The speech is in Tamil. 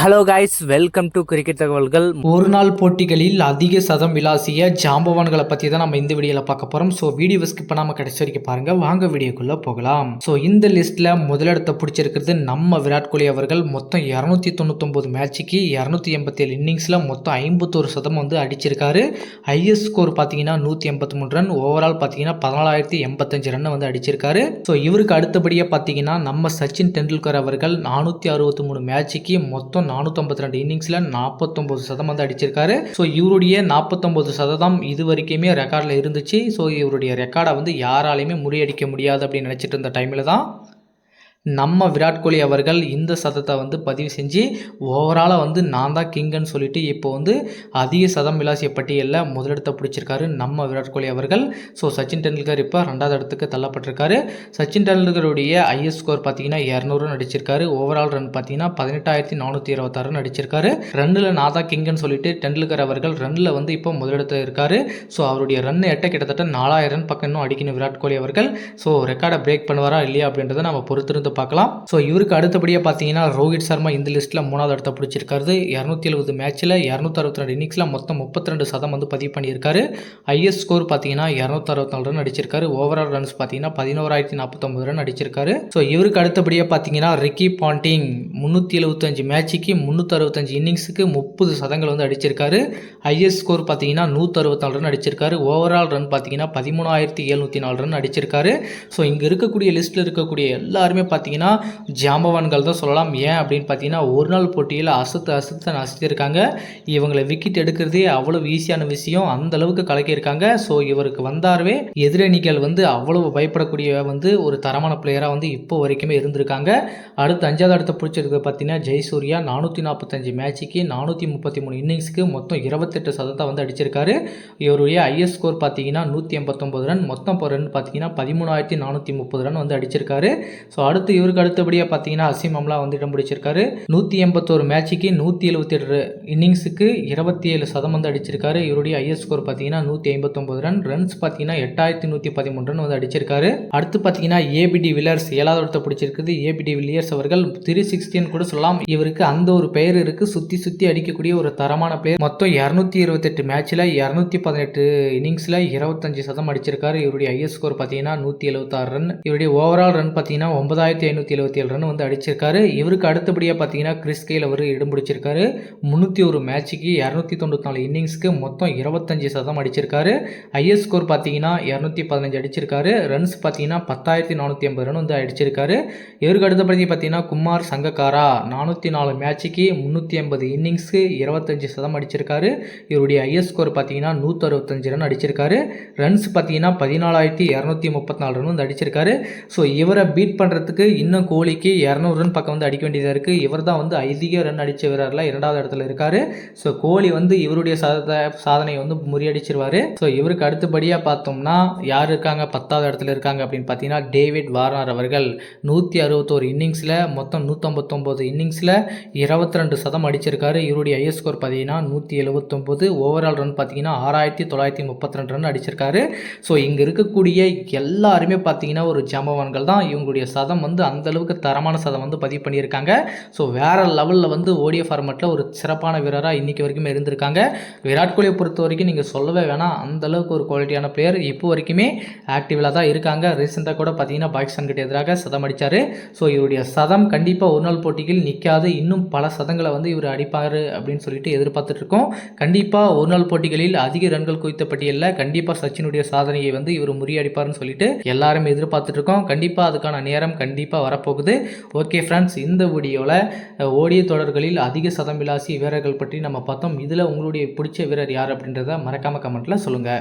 Hello guys welcome to cricket தகவல்கள் ஒரு நாள் போட்டிகளில் அதிக சதம் விளாசிய ஜாம்பவான்களை பற்றி தான் நம்ம இந்த வீடியோவில் பார்க்க போகிறோம் ஸோ வீடியோ ஸ்கிப் பண்ணாமல் கடைசி வரைக்கும் பாருங்கள் வாங்க வீடியோக்குள்ளே போகலாம். ஸோ இந்த லிஸ்ட்டில் முதலிடத்தை பிடிச்சிருக்கிறது நம்ம விராட் கோலி அவர்கள். மொத்தம் இரநூத்தி தொண்ணூத்தொம்பது மேட்சுக்கு இரநூத்தி எண்பத்தேழு இன்னிங்ஸில் மொத்தம் ஐம்பத்தோரு சதம் வந்து அடிச்சிருக்காரு. ஹையஸ்ட் ஸ்கோர் பார்த்தீங்கன்னா நூற்றி எண்பத்தி மூணு ரன் ஓவரால் பார்த்தீங்கன்னா பதினாலாயிரத்தி எண்பத்தஞ்சு ரன் வந்து அடிச்சிருக்காரு. ஸோ இவருக்கு அடுத்தபடியாக பார்த்தீங்கன்னா நம்ம சச்சின் டெண்டுல்கர் அவர்கள் நானூற்றி அறுபத்தி மூணு மேட்சுக்கு மொத்தம் நானூற்றம்பத்தி ரெண்டு இன்னிங்ஸில் நாற்பத்தொம்பது சதம் வந்து அடிச்சிருக்காரு. ஸோ இவருடைய நாற்பத்தொம்பது சதம் இது வரைக்குமே ரெக்கார்டில் இருந்துச்சு. ஸோ இவருடைய ரெக்கார்டை வந்து யாராலையுமே முறியடிக்க முடியாது அப்படின்னு நினச்சிட்டு இருந்த டைமில் தான் நம்ம விராட் கோலி அவர்கள் இந்த சதத்தை வந்து பதிவு செஞ்சு ஓவராலாக வந்து நான் தான் கிங்குன்னு சொல்லிட்டு இப்போ வந்து அதிக சதம் விளாசிய பட்டியலில் முதலிடத்தை பிடிச்சிருக்காரு நம்ம விராட் கோலி அவர்கள். ஸோ சச்சின் டெண்டுல்கர் இப்போ ரெண்டாவது இடத்துக்கு தள்ளப்பட்டிருக்காரு. சச்சின் டெண்டுல்கருடைய ஐஎஸ் ஸ்கோர் பார்த்தீங்கன்னா இரநூறு நடிச்சிருக்காரு. ஓவரால் ரன் பார்த்தீங்கன்னா பதினெட்டாயிரத்தி நானூற்றி இருபத்தாறு நடிச்சிருக்காரு. ரன்னில் நான் தான் கிங்குன்னு சொல்லிட்டு டெண்டுல்கர் அவர்கள் ரன்னில் வந்து இப்போ முதலிடத்தில் இருக்காரு. ஸோ அவருடைய ரன் எட்ட கிட்டத்தட்ட நாலாயிரம் ரன் பக்கம் இன்னும் அடிக்கணும் விராட் கோலி அவர்கள். ஸோ ரெக்கார்டை பிரேக் பண்ணுவாரா இல்லையா அப்படின்றத நம்ம பொறுத்திருந்து பார்க்கலாம். ஸோ இவருக்கு அடுத்தபடியாக பார்த்தீங்கன்னா ரோஹித் சர்மா இந்த லிஸ்ட்டில் மூணாவது இடத்த பிடிச்சிருக்காரு. இரநூத்தி எழுபது மேட்ச்சில் இரநூத்தி அறுபத்தி ரெண்டு இன்னிங்ஸில் மொத்தம் முப்பத்தி ரெண்டு சதம் வந்து பதிவு பண்ணியிருக்காரு. ஐஎஸ் ஸ்கோர் பார்த்தீங்கன்னா இரநூத்தி அறுபத்தி நாலு ரன் அடிச்சிருக்காரு. ஓவரால் ரன்ஸ் பார்த்தீங்கன்னா பதினோராயிரத்தி நாற்பத்தொம்பது ரன் அடிச்சிருக்காரு. ஸோ இவருக்கு அடுத்தபடியாக பார்த்தீங்கன்னா ரிக்கி பாண்டிங் முந்நூற்றி எழுபத்தஞ்சு மேட்சுக்கு முந்நூற்றி அறுபத்தஞ்சு இன்னிங்ஸுக்கு முப்பது சதங்கள் வந்து அடிச்சிருக்காரு. ஐஎஸ் ஸ்கோர் பார்த்தீங்கன்னா நூற்றி அறுபத்தாலு ரன் அடிச்சிருக்காரு. ஓவரால் ரன் பார்த்தீங்கன்னா பதிமூணாயிரத்தி எழுநூற்றி நாலு ரன் அடிச்சிருக்காரு. ஸோ இங்கே இருக்கக்கூடிய லிஸ்ட்டில் இருக்கக்கூடிய எல்லாருமே பார்த்தீங்கன்னா பார்த்தீங்கன்னா ஜாம்பவான்கள் தான் சொல்லலாம். ஏன் அப்படின்னு பார்த்தீங்கன்னா ஒரு நாள் போட்டியில் அசத்து அசத்து நசித்திருக்காங்க. இவங்களை விக்கெட் எடுக்கிறதே அவ்வளோ ஈஸியான விஷயம். அந்த அளவுக்கு கலக்கியிருக்காங்க. ஸோ இவருக்கு வந்தாரவே எதிரணிகள் வந்து அவ்வளவு பயப்படக்கூடிய வந்து ஒரு தரமான பிளேயராக வந்து இப்போ வரைக்குமே இருந்திருக்காங்க. அடுத்து அஞ்சாவது இடத்த பிடிச்சிருக்கிறது பார்த்தீங்கன்னா ஜெய்சூர்யா நானூற்றி நாற்பத்தஞ்சு மேட்சுக்கு நானூற்றி முப்பத்தி மூணு இன்னிங்ஸுக்கு மொத்தம் இருபத்தெட்டு சதத்தை வந்து அடிச்சிருக்காரு. இவருடைய ஐஎஸ் ஸ்கோர் பார்த்தீங்கன்னா நூற்றி எண்பத்தொம்பது ரன் மொத்தம் இப்போ ரன் பார்த்தீங்கன்னா பதிமூணாயிரத்தி நானூற்றி முப்பது ரன் வந்து அடிச்சிருக்காரு. ஸோ அடுத்து இவருக்கு அடுத்தபடியாக பார்த்தீங்கன்னா அசீம் அம்லா வந்து இடம் பிடிச்சிருக்காரு. நூற்றி எண்பத்தோரு மேட்சுக்கு நூற்றி எழுபத்தி எட்டு இன்னிங்ஸுக்கு இருபத்தி ஏழு சதம் வந்து அடிச்சிருக்காரு. இவருடைய ஐஎஸ் ஸ்கோர் பார்த்தீங்கன்னா நூற்றி ஐம்பத்தொம்பது ரன் ரன்ஸ் பார்த்தீங்கன்னா எட்டாயிரத்தி நூற்றி பதிமூணு ரன் வந்து அடிச்சிருக்காரு. அடுத்து பார்த்தீங்கன்னா ஏபிடி வில்லர்ஸ் ஏழாவது இடத்தை பிடிச்சிருக்குது. ஏபிடி வில்லியர்ஸ் அவர்கள் த்ரீ சிக்ஸ்டின்னு கூட சொல்லலாம். இவருக்கு அந்த ஒரு பெயர் இருக்கு. சுற்றி சுற்றி அடிக்கக்கூடிய ஒரு தரமான பிளேயர் மொத்தம் இரநூத்தி இருபத்தெட்டு மேட்ச்சில் இரநூத்தி பதினெட்டு இன்னிங்ஸில் இருபத்தஞ்சு சதம் அடிச்சிருக்காரு. இவருடைய ஐஎஸ் ஸ்கோர் பார்த்தீங்கன்னா நூற்றி எழுபத்தாறு ரன் இவருடைய ஓவரால் ரன் பார்த்தீங்கன்னா ஒன்பதாயிரத்தி ஐநூற்றி எழுபத்தி ஏழு ரன் வந்து அடிச்சிருக்காரு. இவருக்கு அடுத்தபடியாக பார்த்தீங்கன்னா கிறிஸ் கெயில் அவர் இடம் பிடிச்சிருக்காரு. முந்நூற்றி ஒரு மேட்சுக்கு இரநூத்தி தொண்ணூற்றி நாலு இன்னிங்ஸ்க்கு மொத்தம் இருபத்தஞ்சு சதம் அடிச்சிருக்காரு. ஐஎஸ் ஸ்கோர் பார்த்தீங்கன்னா இரநூத்தி பதினஞ்சு அடிச்சிருக்காரு. ரன்ஸ் பார்த்தீங்கன்னா பத்தாயிரத்தி நானூற்றி ஐம்பது ரன் வந்து அடிச்சிருக்காரு. இவருக்கு அடுத்தபடி பார்த்தீங்கன்னா குமார் சங்கக்காரா நானூற்றி நாலு மேட்சுக்கு முந்நூற்றி ஐம்பது இன்னிங்ஸ்க்கு இருபத்தஞ்சு சதம் அடிச்சிருக்காரு. இவருடைய ஐஎஸ் ஸ்கோர் பார்த்தீங்கன்னா நூற்றறுபத்தஞ்சு ரன் அடிச்சிருக்காரு. ரன்ஸ் பார்த்தீங்கன்னா பதினாலாயிரத்தி இரநூத்தி முப்பத்தி நாலு ரன் வந்து அடிச்சிருக்காரு. ஸோ இவரை பீட் பண்ணுறதுக்கு இன்னும் கோலிக்கு இரநூறு ரன் பக்கம் வந்து அடிக்க வேண்டியதாக இருக்குது இவர் தான் வந்து அதிக ரன் அடித்த வீரரில் இரண்டாவது இடத்துல இருக்கார். ஸோ கோலி வந்து இவருடைய சாத சாதனையை வந்து முறியடிச்சிருவார். ஸோ இவருக்கு அடுத்தபடியாக பார்த்தோம்னா யார் இருக்காங்க? பத்தாவது இடத்துல இருக்காங்க அப்படின்னு பார்த்தீங்கன்னா டேவிட் வார்னர் அவர்கள். நூற்றி அறுபத்தோரு இன்னிங்ஸில் மொத்தம் நூற்றம்பத்தொம்போது இன்னிங்ஸில் இருபத்தி ரெண்டு சதம் அடிச்சிருக்காரு. இவருடைய ஐஎஸ் ஸ்கோர் பார்த்தீங்கன்னா நூற்றி எழுபத்தொம்போது ஓவரால் ரன் பார்த்தீங்கன்னா ஆறாயிரத்தி தொள்ளாயிரத்தி முப்பத்தி ரெண்டு ரன் அடிச்சிருக்காரு. ஸோ இங்கே இருக்கக்கூடிய எல்லாருமே பார்த்தீங்கன்னா ஒரு ஜாம்பவான்கள் தான். இவங்களுடைய சதம் வந்து அந்த அளவுக்கு தரமான சதம் வந்து பதிவு பண்ணியிருக்காங்க. ஸோ வேறு லெவலில் வந்து ஓடிய ஃபார்மெட்டில் ஒரு சிறப்பான வீரராக இன்றைக்கி வரைக்குமே இருந்திருக்காங்க. விராட் கோலியை பொறுத்த வரைக்கும் நீங்கள் சொல்லவே வேணாம். அந்த அளவுக்கு ஒரு குவாலிட்டியான பிளேயர் இப்போ வரைக்குமே ஆக்டிவில் தான் இருக்காங்க. ரீசெண்டாக கூட பார்த்தீங்கன்னா பாகிஸ்தான்கிட்ட எதிராக சதம் அடித்தார் ஸோ இவருடைய சதம் கண்டிப்பாக ஒரு நாள் போட்டியில் நிற்காது இன்னும் பல சதங்களை வந்து இவர் அடிப்பார் அப்படின்னு சொல்லிட்டு எதிர்பார்த்துட்டு இருக்கோம். கண்டிப்பாக ஒரு நாள் போட்டிகளில் அதிக ரன்கள் குவித்த பட்டியலில் கண்டிப்பாக சச்சினுடைய சாதனையை வந்து இவர் முறியடிப்பார்னு சொல்லிட்டு எல்லாரும் எதிர்பார்த்துட்டு இருக்கோம். கண்டிப்பாக அதுக்கான நேரம் கண்டிப்பாக வரப்போகுது. ஓகே ஃப்ரெண்ட்ஸ் இந்த வீடியோவில் ஓடிய தொடர்களில் அதிக சதம் வீரர்கள் பற்றி நம்ம பார்த்தோம். இதில் உங்களுடைய பிடிச்ச வீரர் யார் அப்படின்றத மறக்காமல் கமெண்ட்டில் சொல்லுங்கள்